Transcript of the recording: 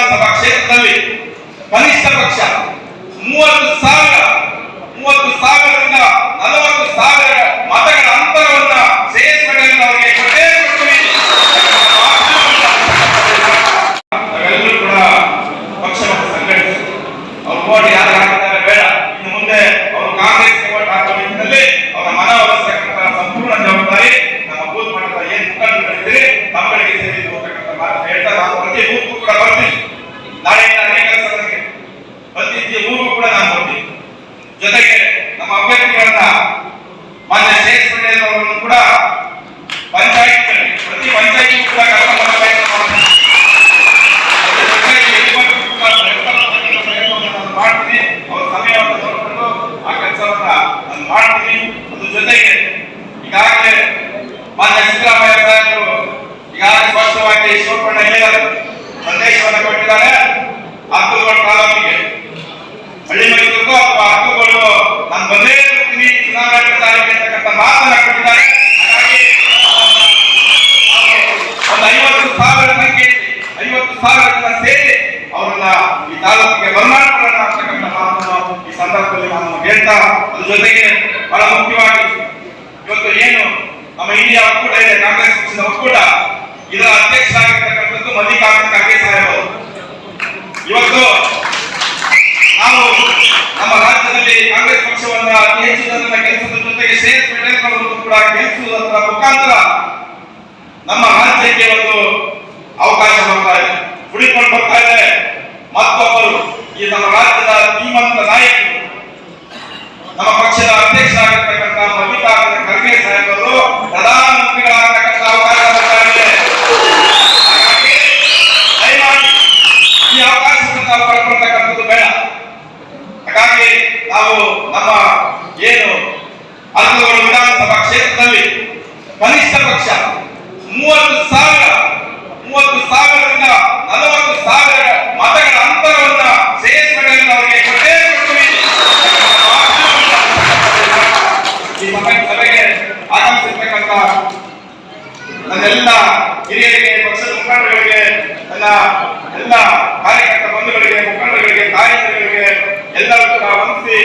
ವಿಧಾನಸಭಾ ಕ್ಷೇತ್ರದಲ್ಲಿ ಕನಿಷ್ಠ ಪಕ್ಷ ಮೂವತ್ತು ಸಾವಿರ ಮೂವತ್ತು ಸಾವಿರದಿಂದ ನಲವತ್ತು ಸಾವಿರ ಮತಗಳ ಪ್ರತಿ ಮೂರು ಕೂಡ ನಾನು ಜೊತೆಗೆ ನಮ್ಮ ಅಭ್ಯರ್ಥಿಗಳನ್ನ ಮಾನ್ಯ ಶ್ರೇಷ್ಠ ಪಟೇಲ್ ಅವರನ್ನು ಕೂಡ ಪಂಚಾಯತ್ಗಳಲ್ಲಿ ಪ್ರತಿ ಪಂಚಾಯತ್ ಕೂಡ ಮಾಡ್ತೀನಿ. ಅವ್ರ ಸಮಯವನ್ನು ಆ ನಾನು ಮಾಡ್ತೀನಿ. ಅದ್ರ ಜೊತೆಗೆ ಈಗಾಗಲೇ ಮಾನ್ಯ ಈಗಾಗಲೇ ಸ್ಪಷ್ಟವಾಗಿ ಸಂದೇಶವನ್ನು ಕೊಟ್ಟಿದ್ದಾರೆ. ಅಕ್ಕಲ್ಗೋಡ್ ತಾಲೂಕಿಗೆ. ಪ್ರಚಾರಕ್ಕೆ ಅಂತಕ್ಕಂಥ ಮಾತನ್ನ ಕೊಟ್ಟಿದ್ದಾರೆ. ಹಾಗಾಗಿ ಒಂದು ಐವತ್ತು ಸಾವಿರ ಸಂಖ್ಯೆ ಐವತ್ತು ಸಾವಿರ ಜನ ಸೇರಿ ಅವರನ್ನ ಈ ತಾಲೂಕಿಗೆ ಬರ್ಮಾಡ್ಕೊಳ್ಳೋಣ ಅಂತಕ್ಕಂಥ ಮಾತನ್ನು ಈ ಸಂದರ್ಭದಲ್ಲಿ ನಾನು ಹೇಳ್ತಾ ಅದ್ರ ಜೊತೆಗೆ ಬಹಳ ಮುಖ್ಯವಾಗಿ ಇವತ್ತು ಏನು ನಮ್ಮ ಇಂಡಿಯಾ ಒಕ್ಕೂಟ ಇದೆ, ಕಾಂಗ್ರೆಸ್ ಪಕ್ಷದ ಒಕ್ಕೂಟ. ಇದರ ಅಧ್ಯಕ್ಷರಾಗಿರ್ತಕ್ಕಂಥದ್ದು ಮಲ್ಲಿಕಾರ್ಜುನ ಖರ್ಗೆ ಸಾಹೇಬರು ಇವತ್ತು ನಾವು ನಮ್ಮ ರಾಜ್ಯದಲ್ಲಿ ಕಾಂಗ್ರೆಸ್ ಪಕ್ಷವನ್ನ ಅತಿ ಹೆಚ್ಚು ಜನರ ಜೊತೆಗೆ ಅವರನ್ನು ಕೂಡ ಗೆಲ್ಲಿಸುವುದರ ಮುಖಾಂತರ ನಮ್ಮ ರಾಜ್ಯಕ್ಕೆ ಒಂದು ಅವಕಾಶ ಬರ್ತಾ ಇದೆ. ಉಳಿಕೊಂಡು ಬರ್ತಾ ಇದೆ ಮತ್ತೊಬ್ಬರು ಈ ನಮ್ಮ ರಾಜ್ಯದ ಧೀಮಂತ ನಾಯಕರು. ನಮ್ಮ ಪಕ್ಷದ ಅಧ್ಯಕ್ಷ ಆಗಿರ್ತಕ್ಕಂಥ ಮಲ್ಲಿಕಾರ್ಜುನ ಖರ್ಗೆ ಸಾಹೇಬರು ಪ್ರಧಾನಮಂತ್ರಿಗಳಾಗತಕ್ಕಂಥ ಅವಕಾಶ ಬರ್ತಾ ಇದೆ. ದಯಮಾಡಿ ಈ ಅವಕಾಶವನ್ನು ನಾವು ಕಳ್ಕೊಳ್ತಕ್ಕಂಥದ್ದು ಬೇಡ. ಹಾಗಾಗಿ ನಾವು ನಮ್ಮ ಏನು ಕನಿಷ್ಠ ಪಕ್ಷ ಮೂವತ್ತು ಸಾವಿರ, ಮೂವತ್ತು ಸಾವಿರದಿಂದ ನಲವತ್ತು ಸಾವಿರ ಮತಗಳ ಅಂತರವನ್ನ ಶ್ರೇಯಸ್ ಅವರಿಗೆ ಕೊಟ್ಟೇ ಈ ಸಭೆ- ಸಭೆಗೆ ಆಗಮಿಸಿರ್ತಕ್ಕಂಥ ನನ್ನೆಲ್ಲ ಹಿರಿಯರಿಗೆ, ಪಕ್ಷದ ಮುಖಂಡಗಳಿಗೆ, ನನ್ನ ಎಲ್ಲ ಕಾರ್ಯಕರ್ತ ಬಂಧುಗಳಿಗೆ ಮುಖಂಡರಿಗೆ ಕಾರ್ಯಕರ್ತರಿಗೆ ಎಲ್ಲರೂ ಕೂಡ ವಂದಿಸಿ